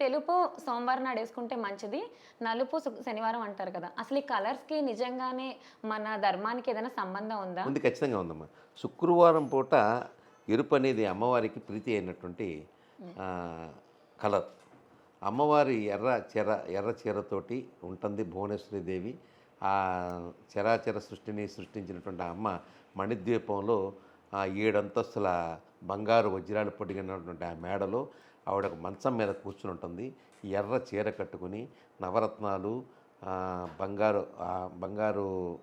తెలుపు సోమవారం నాడు వేసుకుంటే మంచిది. నలుపు శనివారం అంటారు కదా. అసలు ఈ కలర్స్కి నిజంగానే మన ధర్మానికి ఏదైనా సంబంధం ఉందా? ఉంది ఖచ్చితంగా ఉందమ్మా. శుక్రవారం పూట ఎరుపు అనేది అమ్మవారికి ప్రీతి అయినటువంటి కలర్. అమ్మవారి ఎర్ర చీర ఎర్ర చీరతోటి ఉంటుంది భువనేశ్వరి దేవి. ఆ చరాచర సృష్టిని సృష్టించినటువంటి అమ్మ మణిద్వీపంలో ఏడంతస్తుల బంగారు వజ్రాలు పొడిగినటువంటి ఆ మేడలో ఆవిడ ఒక మంచం మీద కూర్చుని ఉంటుంది. ఎర్ర చీర కట్టుకుని నవరత్నాలు బంగారు బంగారు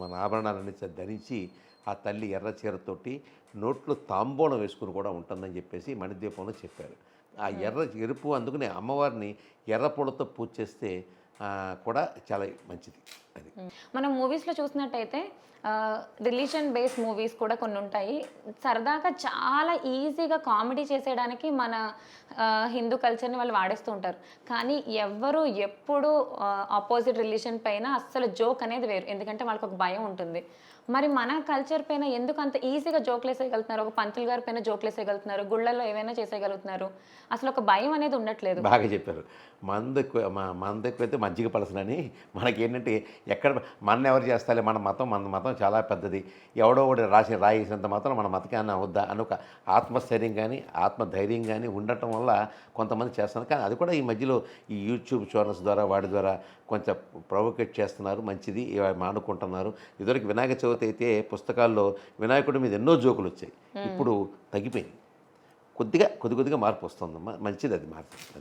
మన ఆభరణాలన్నీ ధరించి ఆ తల్లి ఎర్ర చీరతోటి నోట్లో తాంబూలం వేసుకుని కూడా ఉంటుందని చెప్పేసి మణిద్వీపంలో చెప్పారు. ఆ. ఎర్ర ఎరుపు అందుకనే అమ్మవారిని ఎర్ర పూలతో పూజ చేస్తే కూడా చాలా మంచిది అది. మనం మూవీస్లో చూసినట్టయితే రిలీజన్ బేస్ మూవీస్ కూడా కొన్ని ఉంటాయి. సరదాగా చాలా ఈజీగా కామెడీ చేసేయడానికి మన హిందూ కల్చర్ని వాళ్ళు వాడేస్తూ ఉంటారు. కానీ ఎవ్వరు ఎప్పుడు ఆపోజిట్ రిలీజన్ పైన అస్సలు జోక్ అనేది వేరు. ఎందుకంటే వాళ్ళకి ఒక భయం ఉంటుంది. మరి మన కల్చర్ పైన ఎందుకు అంత ఈజీగా జోక్లు వేసేయగలుగుతున్నారు? ఒక పంతులు గారి పైన జోక్లు వేసేయగలుగుతున్నారు? గుళ్ళల్లో ఏవైనా చేసేయగలుగుతున్నారు? అసలు ఒక భయం అనేది ఉండట్లేదు. బాగా చెప్పారు. మందు ఎక్కువ మా- మందు ఎక్కువైతే మజ్జిగ పలసనని మనకేంటంటే ఎక్కడ మన ఎవరు చేస్తాలే మన మతం మన మతం చాలా పెద్దది. ఎవడో ఒకటి రాసి రాయేసినంత మాత్రం మన మతకాన్ని అవద్దా అని ఒక ఆత్మస్థైర్యం కానీ ఆత్మధైర్యం కానీ ఉండటం వల్ల కొంతమంది చేస్తున్నారు. కానీ అది కూడా ఈ మధ్యలో ఈ యూట్యూబ్ ఛానల్స్ ద్వారా వాటి ద్వారా కొంచెం ప్రొవోకేట్ చేస్తున్నారు. మంచిది మానుకుంటున్నారు. ఇదివరకు వినాయక చవితి అయితే పుస్తకాల్లో వినాయకుడి మీద ఎన్నో జోకులు వచ్చాయి. ఇప్పుడు తగ్గిపోయింది. కొద్దిగా కొద్ది కొద్దిగా మార్పు వస్తుందమ్మా. మంచిది అది మార్పు.